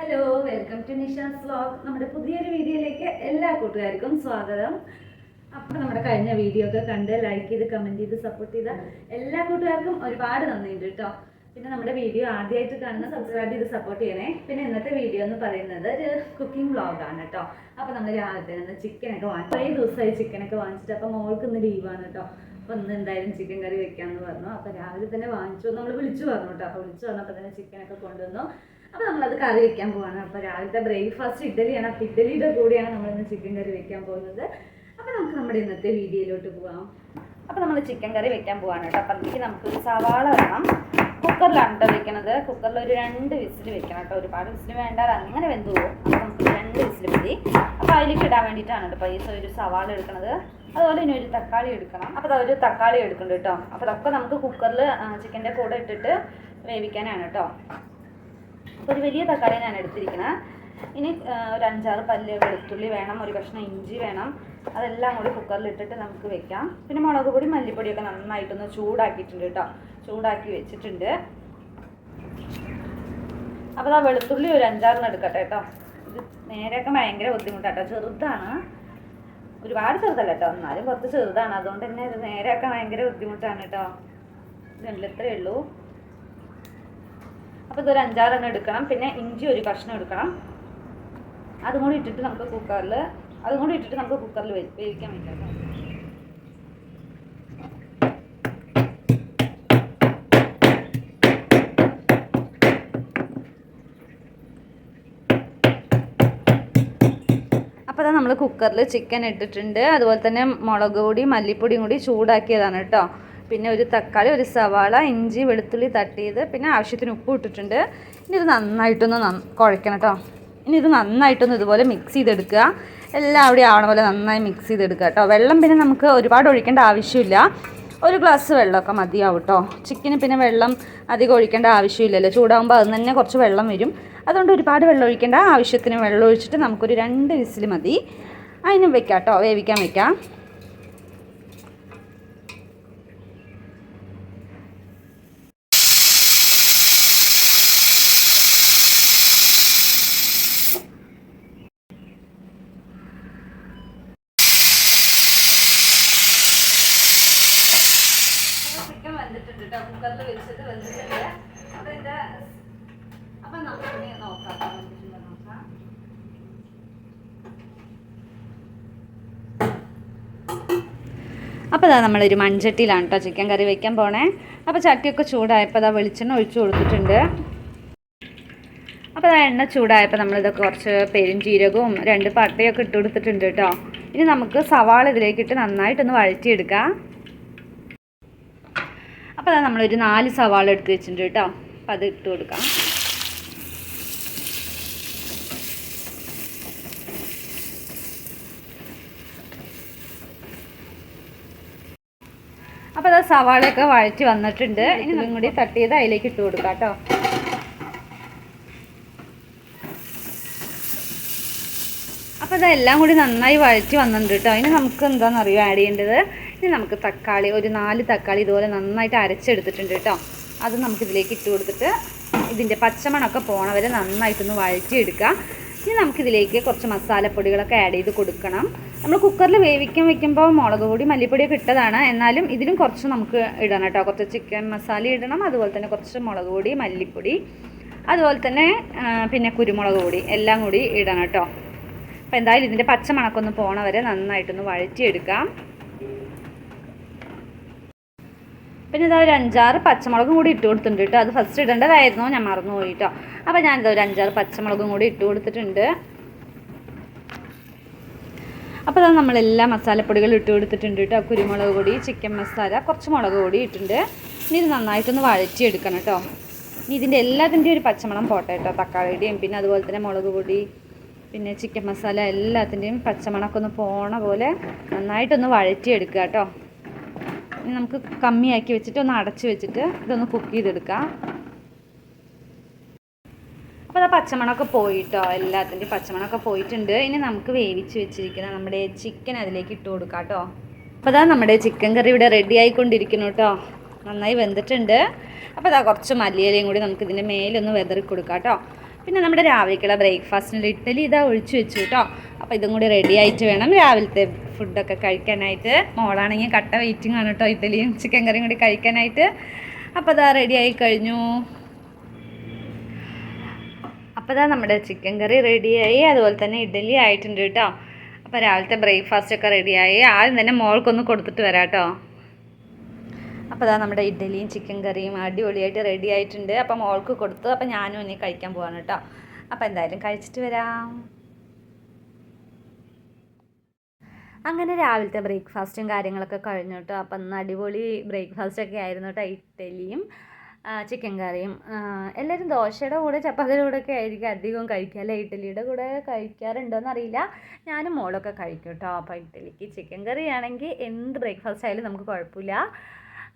Hello welcome to Nisha's vlog നമ്മുടെ പുതിയൊരു വീഡിയോയിലേക്ക് എല്ലാ കൂട്ടുകാർക്കും സ്വാഗതം. അപ്പോൾ നമ്മുടെ കഴിഞ്ഞ വീഡിയോ ഒക്കെ കണ്ട് ലൈക്ക് ചെയ്ത് കമന്റ് ചെയ്ത് സപ്പോർട്ട് ചെയ്ത എല്ലാ കൂട്ടുകാർക്കും ഒരുപാട് നന്ദിയുണ്ട് കേട്ടോ പിന്നെ നമ്മുടെ വീഡിയോ ആദ്യമായിട്ട് കാണുന്ന സബ്സ്ക്രൈബ് ചെയ്ത് സപ്പോർട്ട് ചെയ്യണേ. പിന്നെ ഇന്നത്തെ വീഡിയോ എന്ന് പറയുന്നത് ഒരു കുക്കിംഗ് വ്ളോഗാണ് കേട്ടോ അപ്പോൾ നമ്മൾ രാവിലെ തന്നെ ചിക്കനൊക്കെ വാങ്ങി കുറേ ദിവസമായി ചിക്കനൊക്കെ വാങ്ങിച്ചിട്ട് അപ്പോൾ മോൾക്ക് ഇന്ന് ലീവാണ് കേട്ടോ അപ്പോൾ ഇന്ന് എന്തായാലും ചിക്കൻ കറി വെക്കാമെന്ന് പറഞ്ഞു. അപ്പോൾ രാവിലെ തന്നെ വാങ്ങിച്ചു നമ്മൾ വിളിച്ചു പറഞ്ഞു കേട്ടോ അപ്പോൾ വിളിച്ചു പറഞ്ഞപ്പോൾ തന്നെ ചിക്കനൊക്കെ കൊണ്ടുവന്നു. അപ്പോൾ അത് കറി വെക്കാൻ പോവാണ്. അപ്പോൾ രാവിലത്തെ ബ്രേക്ക്ഫാസ്റ്റ് ഇഡ്ഡലിയാണ്. അപ്പോൾ ഇഡ്ഡലിയുടെ കൂടെയാണ് നമ്മൾ ഇന്ന് ചിക്കൻ കറി വെക്കാൻ പോകുന്നത്. അപ്പോൾ നമുക്ക് നമ്മുടെ ഇന്നത്തെ വീഡിയോയിലോട്ട് പോവാം. അപ്പോൾ നമ്മൾ ചിക്കൻ കറി വെക്കാൻ പോവാണ് കേട്ടോ. അപ്പോൾ അതിലേക്ക് നമുക്ക് സവാള വേണം കുക്കറിലാണ് കേട്ടോ വെക്കണത്. കുക്കറിൽ ഒരു രണ്ട് വിസിൽ വെക്കണം കേട്ടോ. ഒരുപാട് വിസിൽ വേണ്ട. അത് അങ്ങനെ വെന്ത് പോകും. അപ്പോൾ നമുക്ക് രണ്ട് വിസിൽ മതി. അപ്പോൾ അതിലേക്ക് ഇടാൻ വേണ്ടിയിട്ടാണ് കേട്ടോ പൈസ ഒരു സവാള എടുക്കണത്. അതുപോലെ ഇനി ഒരു തക്കാളി എടുക്കണം. അപ്പോൾ അതൊരു തക്കാളി എടുക്കുന്നുണ്ട് കേട്ടോ. അപ്പോൾ അതൊക്കെ നമുക്ക് കുക്കറിൽ ചിക്കന്റെ കൂടെ ഇട്ടിട്ട് വേവിക്കാനാണ് കേട്ടോ. ഒരു വലിയ തക്കാളി ഞാൻ എടുത്തിരിക്കുന്നത് ഇനി ഒരു അഞ്ചാറ് പല്ല് വെളുത്തുള്ളി വേണം ഒരു കഷ്ണം ഇഞ്ചി വേണം. അതെല്ലാം കൂടി കുക്കറിൽ ഇട്ടിട്ട് നമുക്ക് വെക്കാം. പിന്നെ മുളക് പൊടി മല്ലിപ്പൊടിയൊക്കെ നന്നായിട്ടൊന്ന് ചൂടാക്കിയിട്ടുണ്ട് കേട്ടോ. ചൂടാക്കി വെച്ചിട്ടുണ്ട്. അപ്പോൾ ആ വെളുത്തുള്ളി ഒരു അഞ്ചാറിന് എടുക്കട്ടെ കേട്ടോ. ഇത് നേരെയൊക്കെ ഭയങ്കര ബുദ്ധിമുട്ടാട്ടോ ചെറുതാണ്. ഒരുപാട് ചെറുതല്ല കേട്ടോ. എന്നാലും കുറച്ച് ചെറുതാണ്. അതുകൊണ്ട് തന്നെ ഇത് നേരെയൊക്കെ ഭയങ്കര ബുദ്ധിമുട്ടാണ് കേട്ടോ. ഇതുണ്ട് ഇത്രയേ ഉള്ളൂ. അപ്പോൾ ഇതൊരു അഞ്ചാറെണ്ണം എടുക്കണം. പിന്നെ ഇഞ്ചി ഒരു കഷ്ണം എടുക്കണം. അതും കൂടി ഇട്ടിട്ട് നമുക്ക് കുക്കറിൽ അതും കൂടി ഇട്ടിട്ട് നമുക്ക് കുക്കറിൽ വേവിക്കാൻ വെക്കാം അപ്പോൾ നമ്മൾ കുക്കറിൽ ചിക്കൻ ഇട്ടിട്ടുണ്ട്. അതുപോലെ തന്നെ മുളക് പൊടി മല്ലിപ്പൊടിയും കൂടി ചൂടാക്കിയതാണ് കേട്ടോ പിന്നെ ഒരു തക്കാളി ഒരു സവാള ഇഞ്ചി വെളുത്തുള്ളി തട്ടിയത്. പിന്നെ ആവശ്യത്തിന് ഉപ്പ് ഇട്ടിട്ടുണ്ട്. ഇനി ഇത് നന്നായിട്ടൊന്ന് നന്ന കുഴക്കണം കേട്ടോ ഇനി ഇത് നന്നായിട്ടൊന്ന് ഇതുപോലെ മിക്സ് ചെയ്തെടുക്കുക. എല്ലാം അവിടെ ആവണ പോലെ നന്നായി മിക്സ് ചെയ്തെടുക്കുക കേട്ടോ വെള്ളം പിന്നെ നമുക്ക് ഒരുപാട് ഒഴിക്കേണ്ട ആവശ്യമില്ല. ഒരു ഗ്ലാസ് വെള്ളമൊക്കെ മതിയാവും കേട്ടോ ചിക്കന് പിന്നെ വെള്ളം അധികം ഒഴിക്കേണ്ട ആവശ്യമില്ലല്ലോ. ചൂടാകുമ്പോൾ അതിൽ തന്നെ കുറച്ച് വെള്ളം വരും. അതുകൊണ്ട് ഒരുപാട് വെള്ളം ഒഴിക്കേണ്ട ആവശ്യത്തിന് വെള്ളം ഒഴിച്ചിട്ട് നമുക്കൊരു രണ്ട് വിസിൽ മതി. അതിന് വെക്കാം കേട്ടോ വേവിക്കാൻ വെക്കാം ചിക്കൻ വെന്തിട്ടുണ്ട് കേട്ടോ കുക്കറിൽ വെച്ചിട്ട് വെന്തിട്ടുണ്ട് അപ്പോൾ ഇതിന്റെ അപ്പം നമുക്ക് നോക്കാം നോക്കാം. അപ്പോൾ അതാ നമ്മളൊരു മൺചട്ടിയിലാണ് കേട്ടോ ചിക്കൻ കറി വെക്കാൻ പോണേ. അപ്പോൾ ചട്ടിയൊക്കെ ചൂടായപ്പോൾ അതാ വെളിച്ചെണ്ണ ഒഴിച്ചു കൊടുത്തിട്ടുണ്ട്. അപ്പോൾ ആ എണ്ണ ചൂടായപ്പോൾ നമ്മളിതൊക്കെ കുറച്ച് പെരുംജീരകവും രണ്ട് പട്ടയൊക്കെ ഇട്ട് കൊടുത്തിട്ടുണ്ട് കേട്ടോ ഇനി നമുക്ക് സവാള ഇതിലേക്കിട്ട് നന്നായിട്ടൊന്ന് വഴറ്റിയെടുക്കാം. അപ്പോൾ നമ്മളൊരു നാല് സവാള എടുത്ത് വെച്ചിട്ടുണ്ട് കേട്ടോ. അപ്പോൾ അത് ഇട്ട് കൊടുക്കാം. അപ്പോൾ അത് സവാളയൊക്കെ വഴറ്റി വന്നിട്ടുണ്ട്. ഇനി ഇതും കൂടി തട്ടിയത് അതിലേക്ക് ഇട്ട് കൊടുക്കാം കേട്ടോ. അപ്പോൾ അതെല്ലാം കൂടി നന്നായി വഴറ്റി വന്നിട്ടുണ്ട് കേട്ടോ. ഇനി നമുക്ക് എന്താണെന്ന് അറിയോ ആഡ് ചെയ്യേണ്ടത്? ഇനി നമുക്ക് തക്കാളി ഒരു നാല് തക്കാളി ഇതുപോലെ നന്നായിട്ട് അരച്ചെടുത്തിട്ടുണ്ട് കേട്ടോ. അത് നമുക്ക് ഇതിലേക്ക് ഇട്ട് കൊടുത്തിട്ട് ഇതിന്റെ പച്ചമണമൊക്കെ പോണ വരെ നന്നായിട്ടൊന്ന് വഴറ്റിയെടുക്കുക. ഇനി നമുക്കിതിലേക്ക് കുറച്ച് മസാലപ്പൊടികളൊക്കെ ആഡ് ചെയ്ത് കൊടുക്കണം. നമ്മൾ കുക്കറിൽ വേവിക്കാൻ വെക്കുമ്പോൾ മുളക് പൊടി മല്ലിപ്പൊടിയൊക്കെ ഇട്ടതാണ്. എന്നാലും ഇതിലും കുറച്ച് നമുക്ക് ഇടണം കേട്ടോ. കുറച്ച് ചിക്കൻ മസാല ഇടണം. അതുപോലെ തന്നെ കുറച്ച് മുളക് പൊടി മല്ലിപ്പൊടി. അതുപോലെ തന്നെ പിന്നെ കുരുമുളക് പൊടി എല്ലാം കൂടി ഇടണം കേട്ടോ. അപ്പോൾ എന്തായാലും ഇതിന്റെ പച്ചമണക്കൊന്ന് പോണ വരെ നന്നായിട്ടൊന്ന് വഴറ്റിയെടുക്കാം. പിന്നെ ഇതാ ഒരു അഞ്ചാറ് പച്ചമുളകും കൂടി ഇട്ട് കൊടുത്തിട്ടുണ്ട് കേട്ടോ. അത് ഫസ്റ്റ് ഇടേണ്ടതായിരുന്നു. ഞാൻ മറന്നു പോയി കേട്ടോ അപ്പോൾ ഞാനിതാ ഒരു അഞ്ചാറ് പച്ചമുളകും കൂടി ഇട്ട് കൊടുത്തിട്ടുണ്ട്. അപ്പോൾ അതാ നമ്മളെല്ലാ മസാലപ്പൊടികളും ഇട്ട് കൊടുത്തിട്ടുണ്ട് കേട്ടോ. കുരുമുളക് പൊടി ചിക്കൻ മസാല കുറച്ച് മുളക് പൊടി ഇട്ടിട്ടുണ്ട്. ഇനി ഇത് നന്നായിട്ടൊന്ന് വഴറ്റിയെടുക്കണം കേട്ടോ. ഇനി ഇതിന്റെ എല്ലാത്തിന്റെയും ഒരു പച്ചമണം പോട്ടെ കേട്ടോ. തക്കാളിയുടെയും പിന്നെ അതുപോലെ തന്നെ മുളക് പൊടി പിന്നെ ചിക്കൻ മസാല എല്ലാത്തിന്റെയും പച്ചമണമൊക്കെ ഒന്ന് പോണ പോലെ നന്നായിട്ടൊന്ന് വഴറ്റിയെടുക്കുക കേട്ടോ. ഇനി നമുക്ക് കമ്മിയാക്കി വെച്ചിട്ട് ഒന്ന് അടച്ച് വെച്ചിട്ട് ഇതൊന്ന് കുക്ക് ചെയ്തെടുക്കാം. അപ്പോൾ ആ പച്ചമണമൊക്കെ പോയിട്ടോ? എല്ലാത്തിന്റെയും പച്ചമണമൊക്കെ പോയിട്ടുണ്ട്. ഇനി നമുക്ക് വേവിച്ച് വെച്ചിരിക്കുന്ന നമ്മുടെ ചിക്കൻ അതിലേക്ക് ഇട്ട് കൊടുക്കാം കേട്ടോ അപ്പോൾ അതാ നമ്മുടെ ചിക്കൻ കറി ഇവിടെ റെഡി ആയിക്കൊണ്ടിരിക്കുന്നു കേട്ടോ നന്നായി വെന്തിട്ടുണ്ട്. അപ്പോൾ അതാ കുറച്ച് മല്ലിയിലയും കൂടി നമുക്ക് ഇതിന്റെ മേലൊന്ന് വെതറി കൊടുക്കാം കേട്ടോ പിന്നെ നമ്മുടെ രാവിലേക്കുള്ള ബ്രേക്ക്ഫാസ്റ്റിനുള്ള ഇഡ്ഡലി ഇതാ ഒഴിച്ചു വെച്ചു കേട്ടോ അപ്പോൾ ഇതും കൂടി റെഡി ആയിട്ട് വേണം രാവിലത്തെ ഫുഡൊക്കെ കഴിക്കാനായിട്ട് മോളാണെങ്കിൽ കട്ട വെയിറ്റിംഗ് ആണ് കേട്ടോ ഇഡ്ഡലിയും ചിക്കൻ കറിയും കൂടി കഴിക്കാനായിട്ട്. അപ്പോൾ അതാ റെഡി ആയി കഴിഞ്ഞു. അപ്പോൾ അതാ നമ്മുടെ ചിക്കൻ കറി റെഡിയായി അതുപോലെ തന്നെ ഇഡ്ഡലി ആയിട്ടുണ്ട് കേട്ടോ അപ്പോൾ രാവിലത്തെ ബ്രേക്ക്ഫാസ്റ്റ് ഒക്കെ റെഡിയായി ആദ്യം തന്നെ മോൾക്കൊന്ന് കൊടുത്തിട്ട് വരാം കേട്ടോ അപ്പോൾ അതാ നമ്മുടെ ഇഡ്ഡലിയും ചിക്കൻ കറിയും അടിപൊളിയായിട്ട് റെഡി ആയിട്ടുണ്ട്. അപ്പോൾ മോൾക്ക് കൊടുത്തു. അപ്പോൾ ഞാനും ഇനി കഴിക്കാൻ പോവാണ് കേട്ടോ അപ്പോൾ എന്തായാലും കഴിച്ചിട്ട് വരാം. അങ്ങനെ രാവിലത്തെ ബ്രേക്ക്ഫാസ്റ്റും കാര്യങ്ങളൊക്കെ കഴിഞ്ഞു കേട്ടോ. അപ്പം ഇന്ന് അടിപൊളി ബ്രേക്ക്ഫാസ്റ്റൊക്കെ ആയിരുന്നു കേട്ടോ. ഇഡ്ഡലിയും ചിക്കൻ കറിയും. എല്ലാവരും ദോശയുടെ കൂടെ ചപ്പാത്തിയുടെ കൂടെ ഒക്കെ ആയിരിക്കും അധികം കഴിക്കുക അല്ലേ? ഇഡ്ഡലിയുടെ കൂടെ കഴിക്കാറുണ്ടോയെന്ന് അറിയില്ല. ഞാനും മോളൊക്കെ കഴിക്കും കേട്ടോ. അപ്പോൾ ഇഡ്ഡലിക്ക് ചിക്കൻ കറി ആണെങ്കിൽ എന്ത് ബ്രേക്ക്ഫാസ്റ്റ് ആയാലും നമുക്ക് കുഴപ്പമില്ല.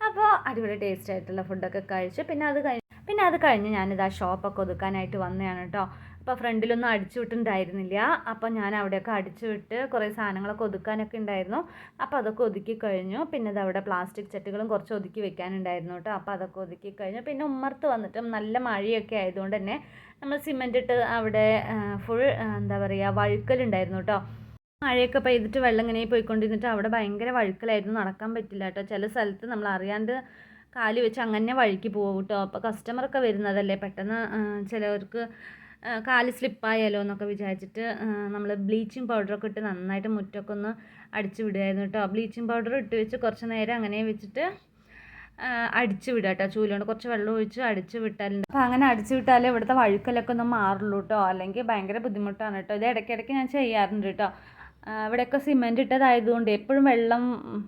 അപ്പോൾ അടിപൊളി ടേസ്റ്റ് ആയിട്ടുള്ള ഫുഡൊക്കെ കഴിച്ചു. പിന്നെ അത് കഴിഞ്ഞ് പിന്നെ അത് കഴിഞ്ഞ് ഞാനിത് ആ ഷോപ്പൊക്കെ ഒതുക്കാനായിട്ട് വന്നതാണ് കേട്ടോ. അപ്പോൾ ഫ്രണ്ടിലൊന്നും അടിച്ചു വിട്ടുണ്ടായിരുന്നില്ല അപ്പോൾ ഞാൻ അവിടെയൊക്കെ അടിച്ചു വിട്ട് കുറേ സാധനങ്ങളൊക്കെ ഒതുക്കാനൊക്കെ ഉണ്ടായിരുന്നു. അപ്പോൾ അതൊക്കെ ഒതുക്കി കഴിഞ്ഞു. പിന്നെ ഇത് അവിടെ പ്ലാസ്റ്റിക് ചട്ടികളും കുറച്ച് ഒതുക്കി വെക്കാനുണ്ടായിരുന്നു കേട്ടോ. അപ്പോൾ അതൊക്കെ ഒതുക്കി കഴിഞ്ഞു. പിന്നെ ഉമ്മർത്ത് വന്നിട്ട് നല്ല മഴയൊക്കെ ആയതുകൊണ്ട് തന്നെ നമ്മൾ സിമെന്റ് ഇട്ട് അവിടെ ഫുൾ എന്താ പറയുക വഴുക്കലുണ്ടായിരുന്നു കേട്ടോ. മഴയൊക്കെ പെയ്തിട്ട് വെള്ളം ഇങ്ങനെ പോയിക്കൊണ്ടിരുന്നിട്ട് അവിടെ ഭയങ്കര വഴുക്കലായിരുന്നു. നടക്കാൻ പറ്റില്ല കേട്ടോ. ചില സ്ഥലത്ത് നമ്മൾ അറിയാണ്ട് കാലി വെച്ച് അങ്ങനെ വഴുക്കി പോകും കേട്ടോ. അപ്പോൾ കസ്റ്റമറൊക്കെ വരുന്നതല്ലേ. പെട്ടെന്ന് ചിലവർക്ക് കാൽ സ്ലിപ്പായാലോ എന്നൊക്കെ വിചാരിച്ചിട്ട് നമ്മൾ ബ്ലീച്ചിങ് പൗഡറൊക്കെ ഇട്ട് നന്നായിട്ട് മുറ്റമൊക്കെ ഒന്ന് അടിച്ചു വിടുമായിരുന്നു കേട്ടോ. ബ്ലീച്ചിങ് പൗഡർ ഇട്ട് വെച്ച് കുറച്ച് നേരം അങ്ങനെ വെച്ചിട്ട് അടിച്ച് വിടുക കേട്ടോ ചൂലുകൊണ്ട്. കുറച്ച് വെള്ളം ഒഴിച്ച് അടിച്ച് വിട്ടാലുണ്ട് അപ്പോൾ അങ്ങനെ അടിച്ച് വിട്ടാലേ ഇവിടുത്തെ വഴുക്കലൊക്കെ ഒന്ന് മാറുള്ളൂ കേട്ടോ. അല്ലെങ്കിൽ ഭയങ്കര ബുദ്ധിമുട്ടാണ് കേട്ടോ. ഇത് ഇടയ്ക്കിടയ്ക്ക് ഞാൻ ചെയ്യാറുണ്ട് കേട്ടോ. ഇവിടെയൊക്കെ സിമെന്റ് ഇട്ടതായതുകൊണ്ട് എപ്പോഴും വെള്ളം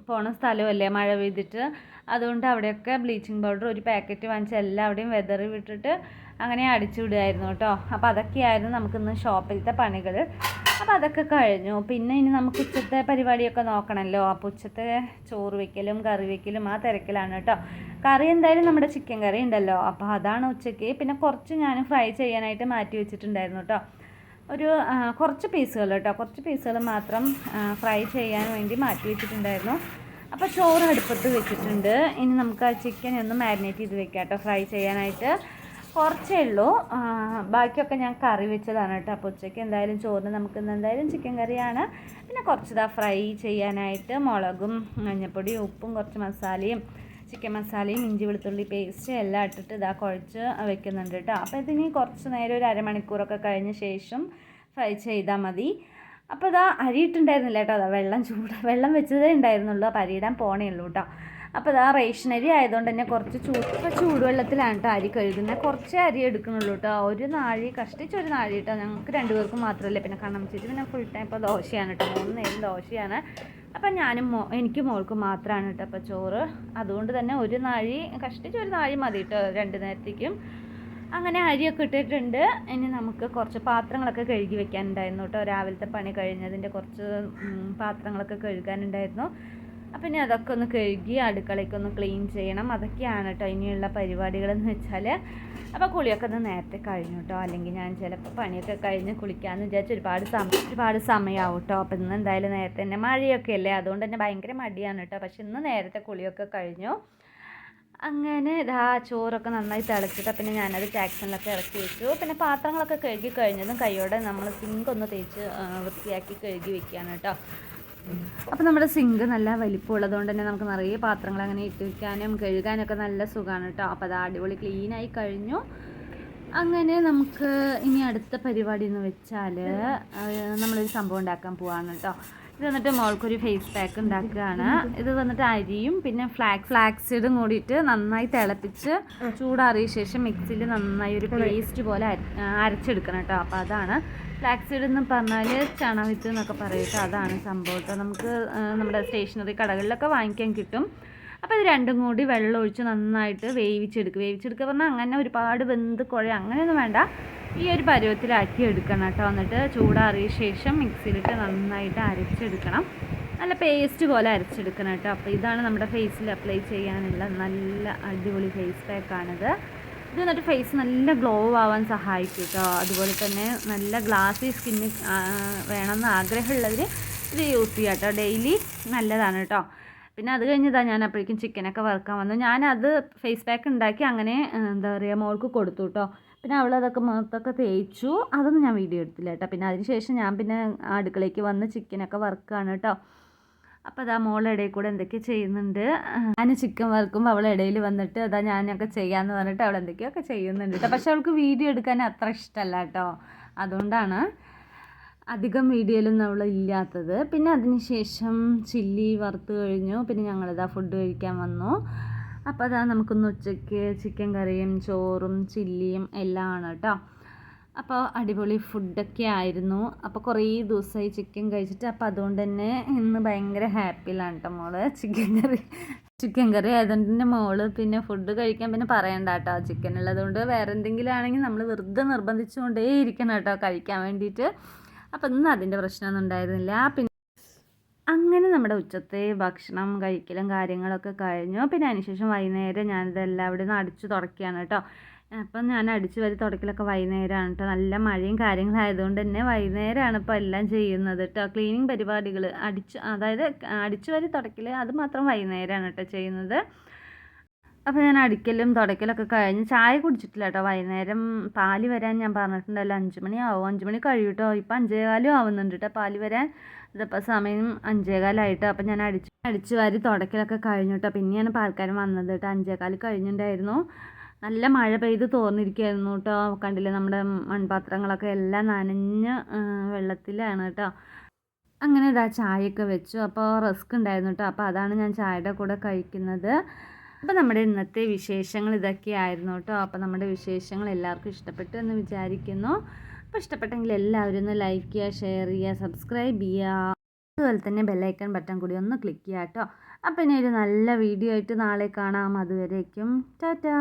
പോണ സ്ഥലമല്ലേ മഴ പെയ്തിട്ട്. അതുകൊണ്ട് അവിടെയൊക്കെ ബ്ലീച്ചിങ് പൗഡർ ഒരു പാക്കറ്റ് വാങ്ങിച്ച് എല്ലാവിടെയും വെതറി വിട്ടിട്ട് അങ്ങനെ അടിച്ചു വിടുമായിരുന്നു കേട്ടോ. അപ്പോൾ അതൊക്കെയായിരുന്നു നമുക്കിന്ന് ഷോപ്പിലത്തെ പണികൾ. അപ്പോൾ അതൊക്കെ കഴിഞ്ഞു. പിന്നെ ഇനി നമുക്ക് ഉച്ചത്തെ പരിപാടിയൊക്കെ നോക്കണമല്ലോ. അപ്പോൾ ഉച്ചത്തെ ചോറ് വയ്ക്കലും കറി വയ്ക്കലും ആ തിരക്കിലാണ് കേട്ടോ. കറി എന്തായാലും നമ്മുടെ ചിക്കൻ കറി ഉണ്ടല്ലോ. അപ്പോൾ അതാണ് ഉച്ചയ്ക്ക്. പിന്നെ കുറച്ച് ഞാൻ ഫ്രൈ ചെയ്യാനായിട്ട് മാറ്റി വെച്ചിട്ടുണ്ടായിരുന്നു കേട്ടോ. ഒരു കുറച്ച് പീസുകൾ കേട്ടോ. കുറച്ച് പീസുകൾ മാത്രം ഫ്രൈ ചെയ്യാൻ വേണ്ടി മാറ്റി വെച്ചിട്ടുണ്ടായിരുന്നു. അപ്പോൾ ചോറ് അടുപ്പത്ത് വെച്ചിട്ടുണ്ട്. ഇനി നമുക്ക് ആ ചിക്കൻ ഒന്ന് മാരിനേറ്റ് ചെയ്ത് വെക്കാം കേട്ടോ ഫ്രൈ ചെയ്യാനായിട്ട്. കുറച്ചേ ഉള്ളൂ. ബാക്കിയൊക്കെ ഞാൻ കറി വെച്ചതാണ് കേട്ടോ. അപ്പോൾ ഉച്ചയ്ക്ക് എന്തായാലും ചോറിന് നമുക്ക് ഇന്ന് എന്തായാലും ചിക്കൻ കറിയാണ്. പിന്നെ കുറച്ചിതാ ഫ്രൈ ചെയ്യാനായിട്ട് മുളകും മഞ്ഞപ്പൊടിയും ഉപ്പും കുറച്ച് മസാലയും ചിക്കൻ മസാലയും ഇഞ്ചി വെളുത്തുള്ളി പേസ്റ്റ് എല്ലാം ഇട്ടിട്ട് ഇതാ കുഴച്ച് വെക്കുന്നുണ്ട് കേട്ടോ. അപ്പോൾ ഇതിനി കുറച്ച് നേരം ഒരു അരമണിക്കൂറൊക്കെ കഴിഞ്ഞ ശേഷം ഫ്രൈ ചെയ്താൽ മതി. അപ്പോൾ ഇതാ അരി ഇട്ടുണ്ടായിരുന്നില്ല കേട്ടോ. അതാ വെള്ളം ചൂട് വെള്ളം വെച്ചതേ ഉണ്ടായിരുന്നുള്ളൂ. അപ്പോൾ അരിയിടാൻ പോണേ ഉള്ളൂ കേട്ടോ. അപ്പോൾ ഇതാ റേഷൻ അരി ആയതുകൊണ്ട് തന്നെ കുറച്ച് ചൂട് ചൂടുവെള്ളത്തിലാണ് കേട്ടോ അരി കഴുകുന്നത് കുറച്ച് അരി എടുക്കണുള്ളൂ കേട്ടോ ഒരു നാഴി കഷ്ടിച്ച് ഒരു നാഴി കേട്ടോ ഞങ്ങൾക്ക് രണ്ടുപേർക്കും മാത്രമല്ലേ. പിന്നെ കണ്ണമിച്ചിട്ട് പിന്നെ ഫുൾ ടൈം ഇപ്പോൾ ദോശയാണ് കേട്ടോ മൂന്ന് നേരം ദോശയാണ്. അപ്പം ഞാനും മോ എനിക്ക് മോൾക്ക് മാത്രമാണ് കേട്ടോ അപ്പോൾ ചോറ്. അതുകൊണ്ട് തന്നെ ഒരു നാഴി കഷ്ടിച്ച് ഒരു നാഴി മതി കേട്ടോ രണ്ട് നേരത്തേക്കും. അങ്ങനെ അരിയൊക്കെ ഇട്ടിട്ടുണ്ട്. ഇനി നമുക്ക് കുറച്ച് പാത്രങ്ങളൊക്കെ കഴുകി വെക്കാനുണ്ടായിരുന്നു കേട്ടോ രാവിലത്തെ പണി കഴിഞ്ഞതിന്റെ കുറച്ച് പാത്രങ്ങളൊക്കെ കഴുകാനുണ്ടായിരുന്നു. അപ്പം ഇനി അതൊക്കെ ഒന്ന് കഴുകി അടുക്കളയ്ക്ക് ഒന്ന് ക്ലീൻ ചെയ്യണം. അതൊക്കെയാണ് കേട്ടോ ഇനിയുള്ള പരിപാടികളെന്ന് വെച്ചാൽ അപ്പോൾ കുളിയൊക്കെ ഒന്ന് നേരത്തെ കഴിഞ്ഞു കേട്ടോ അല്ലെങ്കിൽ ഞാൻ ചിലപ്പോൾ പണിയൊക്കെ കഴിഞ്ഞ് കുളിക്കാമെന്ന് വിചാരിച്ച് ഒരുപാട് സമയം ഒരുപാട് സമയമാവും കേട്ടോ അപ്പം ഇന്ന് എന്തായാലും നേരത്തെ തന്നെ മഴയൊക്കെ അല്ലേ? അതുകൊണ്ട് തന്നെ ഭയങ്കര മടിയാണ് കേട്ടോ പക്ഷെ ഇന്ന് നേരത്തെ കുളിയൊക്കെ കഴിഞ്ഞു. അങ്ങനെ ഇതാ ചോറൊക്കെ നന്നായി തിളച്ചിട്ട് പിന്നെ ഞാനത് ടാക്സണിലൊക്കെ ഇറക്കി വെച്ചു. പിന്നെ പാത്രങ്ങളൊക്കെ കഴുകി കഴിഞ്ഞതും കൈയോടെ നമ്മൾ സിങ്ക് ഒന്ന് തേച്ച് വൃത്തിയാക്കി കഴുകി വെക്കുകയാണ് കേട്ടോ അപ്പോൾ നമ്മുടെ സിങ്ക് നല്ല വലിപ്പമുള്ളതുകൊണ്ട് തന്നെ നമുക്ക് നിറയെ പാത്രങ്ങൾ അങ്ങനെ ഇട്ട് വെക്കാനും കഴുകാനൊക്കെ നല്ല സുഖമാണ് കേട്ടോ. അപ്പോൾ അത് അടിപൊളി ക്ലീനായി കഴിഞ്ഞു. അങ്ങനെ നമുക്ക് ഇനി അടുത്ത പരിപാടി എന്ന് വെച്ചാൽ നമ്മളൊരു സംഭവം ഉണ്ടാക്കാൻ പോവാണ് കേട്ടോ. ഇത് വന്നിട്ട് മോൾക്കൊരു ഫേസ് പാക്ക് ഉണ്ടാക്കുകയാണ്. ഇത് വന്നിട്ട് അരിയും പിന്നെ ഫ്ലാക്സ് ഫ്ലാക്സിഡും കൂടിയിട്ട് നന്നായി തിളപ്പിച്ച് ചൂടാറിയ ശേഷം മിക്സിയിൽ നന്നായി ഒരു പേസ്റ്റ് പോലെ അരച്ചെടുക്കണം കേട്ടോ. അപ്പോൾ അതാണ്. ഫ്ലാക്സിഡ് എന്ന് പറഞ്ഞാൽ ചണവിത്ത് എന്നൊക്കെ പറയും അതാണ് സംഭവം കേട്ടോ. നമുക്ക് നമ്മുടെ സ്റ്റേഷനറി കടകളിലൊക്കെ വാങ്ങിക്കാൻ കിട്ടും. അപ്പോൾ ഇത് രണ്ടും കൂടി വെള്ളം ഒഴിച്ച് നന്നായിട്ട് വേവിച്ചെടുക്കുക. വേവിച്ചെടുക്കുക പറഞ്ഞാൽ അങ്ങനെ ഒരുപാട് വെന്ത് കുഴ അങ്ങനെയൊന്നും വേണ്ട. ഈ ഒരു പരുവത്തിലാക്കി എടുക്കണം കേട്ടോ. എന്നിട്ട് ചൂടാറിയ ശേഷം മിക്സിയിലിട്ട് നന്നായിട്ട് അരച്ചെടുക്കണം. നല്ല പേസ്റ്റ് പോലെ അരച്ചെടുക്കണം കേട്ടോ. അപ്പോൾ ഇതാണ് നമ്മുടെ ഫേസിൽ അപ്ലൈ ചെയ്യാനുള്ള നല്ല അടിപൊളി ഫേസ് പാക്കാണിത് ഇത് എന്നിട്ട് ഫേസ് നല്ല ഗ്ലോ ആവാൻ സഹായിക്കും കേട്ടോ. അതുപോലെ തന്നെ നല്ല ഗ്ലാസി സ്കിന്ന് വേണമെന്ന് ആഗ്രഹമുള്ളവർ ഇത് യൂസ് ചെയ്യാം കേട്ടോ. ഡെയിലി നല്ലതാണ് കേട്ടോ. പിന്നെ അത് കഴിഞ്ഞതാ ഞാൻ അപ്പോഴേക്കും ചിക്കനൊക്കെ വറുക്കാൻ വന്നു. ഞാനത് ഫേസ് പാക്ക് ഉണ്ടാക്കി അങ്ങനെ എന്താ പറയുക മോൾക്ക് കൊടുത്തു കേട്ടോ. പിന്നെ അവളതൊക്കെ മുഖത്തൊക്കെ തേച്ചു. അതൊന്നും ഞാൻ വീഡിയോ എടുത്തില്ല കേട്ടോ. പിന്നെ അതിന് ശേഷം ഞാൻ പിന്നെ അടുക്കളയ്ക്ക് വന്ന് ചിക്കനൊക്കെ വർക്കാണ് കേട്ടോ. അപ്പോൾ അതാ മോളിടയിൽ കൂടെ എന്തൊക്കെ ചെയ്യുന്നുണ്ട്. ഞാൻ ചിക്കൻ വർക്കുമ്പോൾ അവളെ ഇടയിൽ വന്നിട്ട് അതാ ഞാനൊക്കെ ചെയ്യാമെന്ന് പറഞ്ഞിട്ട് അവൾ എന്തൊക്കെയൊക്കെ ചെയ്യുന്നുണ്ട് കേട്ടോ. പക്ഷെ അവൾക്ക് വീഡിയോ എടുക്കാൻ അത്ര ഇഷ്ടമല്ല കേട്ടോ. അതുകൊണ്ടാണ് അധികം വീഡിയോയിലൊന്നും അവൾ ഇല്ലാത്തത്. പിന്നെ അതിന് ശേഷം ചില്ലി വറുത്ത് കഴിഞ്ഞു. പിന്നെ ഞങ്ങളിതാ ഫുഡ് കഴിക്കാൻ വന്നു. അപ്പോൾ അതാ നമുക്കൊന്ന് ഉച്ചയ്ക്ക് ചിക്കൻ കറിയും ചോറും ചില്ലിയും എല്ലാം ആണ് കേട്ടോ അപ്പോൾ അടിപൊളി ഫുഡൊക്കെ ആയിരുന്നു. അപ്പോൾ കുറേ ദിവസമായി ചിക്കൻ കഴിച്ചിട്ട് അപ്പോൾ അതുകൊണ്ട് തന്നെ ഇന്ന് ഭയങ്കര ഹാപ്പിയിലാണ് കേട്ടോ മോൾ. ചിക്കൻ കറി ചിക്കൻ കറി ആയതുകൊണ്ട് തന്നെ മോൾ പിന്നെ ഫുഡ് കഴിക്കാൻ പിന്നെ പറയണ്ട കേട്ടോ ചിക്കൻ ഉള്ളതുകൊണ്ട് വേറെ എന്തെങ്കിലും ആണെങ്കിൽ നമ്മൾ വെറുതെ നിർബന്ധിച്ചുകൊണ്ടേ ഇരിക്കണം കേട്ടോ കഴിക്കാൻ വേണ്ടിയിട്ട്. അപ്പോൾ ഇന്ന് അതിന്റെ പ്രശ്നമൊന്നും ഉണ്ടായിരുന്നില്ല. പിന്നെ അങ്ങനെ നമ്മുടെ ഉച്ചത്തെ ഭക്ഷണം കഴിക്കലും കാര്യങ്ങളൊക്കെ കഴിഞ്ഞു. പിന്നെ അതിനുശേഷം വൈകുന്നേരം ഞാനിതെല്ലാം അവിടെ നിന്ന് അടിച്ചു തുടക്കുകയാണ് കേട്ടോ. അപ്പം ഞാൻ അടിച്ചു വരി തുടക്കലൊക്കെ വൈകുന്നേരമാണ് കേട്ടോ. നല്ല മഴയും കാര്യങ്ങളായതുകൊണ്ട് തന്നെ വൈകുന്നേരമാണ് ഇപ്പോൾ എല്ലാം ചെയ്യുന്നത് കേട്ടോ. ക്ലീനിങ് പരിപാടികൾ അടിച്ചു അതായത് അടിച്ചു വരി തുടക്കൽ അത് മാത്രം വൈകുന്നേരമാണ് കേട്ടോ ചെയ്യുന്നത്. അപ്പോൾ ഞാൻ അടിക്കലും തുടക്കലൊക്കെ കഴിഞ്ഞ് ചായ കുടിച്ചിട്ടില്ല കേട്ടോ വൈകുന്നേരം പാൽ വരാൻ ഞാൻ പറഞ്ഞിട്ടുണ്ടല്ലോ അഞ്ച് മണി ആവും. അഞ്ച് മണി കഴിയൂട്ടോ. ഇപ്പം അഞ്ചേകാലും ആവുന്നുണ്ട് കേട്ടോ പാൽ വരാൻ. ഇതിപ്പോൾ സമയം അഞ്ചേകാലായിട്ടോ. അപ്പം ഞാൻ അടിച്ച് അടിച്ച് വാരി തുടക്കലൊക്കെ കഴിഞ്ഞു കേട്ടോ പിന്നെയാണ് പാൽക്കാരൻ വന്നത് കേട്ടോ അഞ്ചേകാൽ കഴിഞ്ഞിട്ടുണ്ടായിരുന്നു നല്ല മഴ പെയ്ത് തോന്നിരിക്കുകയായിരുന്നു കേട്ടോ കണ്ടില്ലേ നമ്മുടെ മൺപാത്രങ്ങളൊക്കെ എല്ലാം നനഞ്ഞ് വെള്ളത്തിലാണ് കേട്ടോ അങ്ങനെ ഇതാ ചായയൊക്കെ വെച്ചു. അപ്പോൾ റിസ്ക് ഉണ്ടായിരുന്നു കേട്ടോ അപ്പോൾ അതാണ് ഞാൻ ചായയുടെ കൂടെ കഴിക്കുന്നത്. അപ്പോൾ നമ്മുടെ ഇന്നത്തെ വിശേഷങ്ങൾ ഇതൊക്കെയായിരുന്നു കേട്ടോ. അപ്പോൾ നമ്മുടെ വിശേഷങ്ങൾ എല്ലാവർക്കും ഇഷ്ടപ്പെട്ടു എന്ന് വിചാരിക്കുന്നു. അപ്പോൾ ഇഷ്ടപ്പെട്ടെങ്കിൽ എല്ലാവരും ഒന്ന് ലൈക്ക് ചെയ്യുക ഷെയർ ചെയ്യുക സബ്സ്ക്രൈബ് ചെയ്യുക. അതുപോലെ തന്നെ ബെല്ലൈക്കൺ ബട്ടൺ കൂടി ഒന്ന് ക്ലിക്ക് ചെയ്യുക കേട്ടോ. അപ്പോൾ ഇനി ഒരു നല്ല വീഡിയോ ആയിട്ട് നാളെ കാണാം. അതുവരേക്കും ടാറ്റാ.